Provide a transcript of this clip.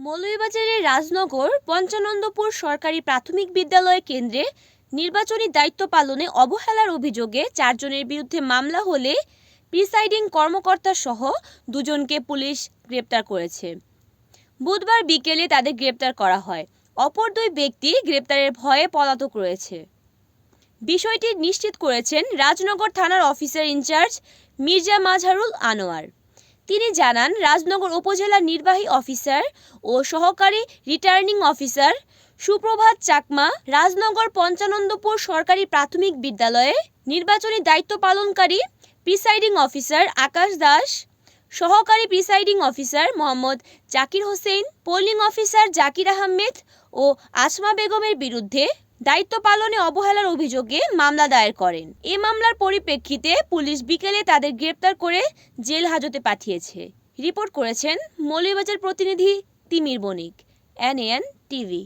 মৌলভীবাজারের রাজনগর পঞ্চানন্দপুর সরকারি প্রাথমিক বিদ্যালয় কেন্দ্রে নির্বাচনী দায়িত্ব পালনে অবহেলার অভিযোগে চারজনের বিরুদ্ধে মামলা হলে প্রিসাইডিং কর্মকর্তা সহ দুজনকে পুলিশ গ্রেপ্তার করেছে। বুধবার বিকেলে তাদের গ্রেপ্তার করা হয়। অপর দুই ব্যক্তি গ্রেপ্তারের ভয়ে পলাতক রয়েছে। বিষয়টি নিশ্চিত করেছেন রাজনগর থানার officer in charge Mirza Mazharul Anwar. তিনি জানান, রাজনগর উপজেলা নির্বাহী অফিসার ও সহকারী রিটার্নিং অফিসার সুপ্রভাত চাকমা রাজনগর পঞ্চানন্দপুর সরকারি প্রাথমিক বিদ্যালয়ে নির্বাচনী দায়িত্ব পালনকারী প্রিসাইডিং অফিসার আকাশ দাস, সহকারী presiding officer Mohammad Zakir Hossain, polling officer Zakir Ahmed ও আসমা বেগমের বিরুদ্ধে দায়িত্ব পালনে অবহেলার অভিযোগে মামলা দায়ের করেন। এ মামলার পরিপ্রেক্ষিতে পুলিশ বিকেলে তাদের গ্রেপ্তার করে জেল হাজতে পাঠিয়েছে। রিপোর্ট করেছেন মৌলভীবাজার প্রতিনিধি তিমির বণিক এনএন টিভি।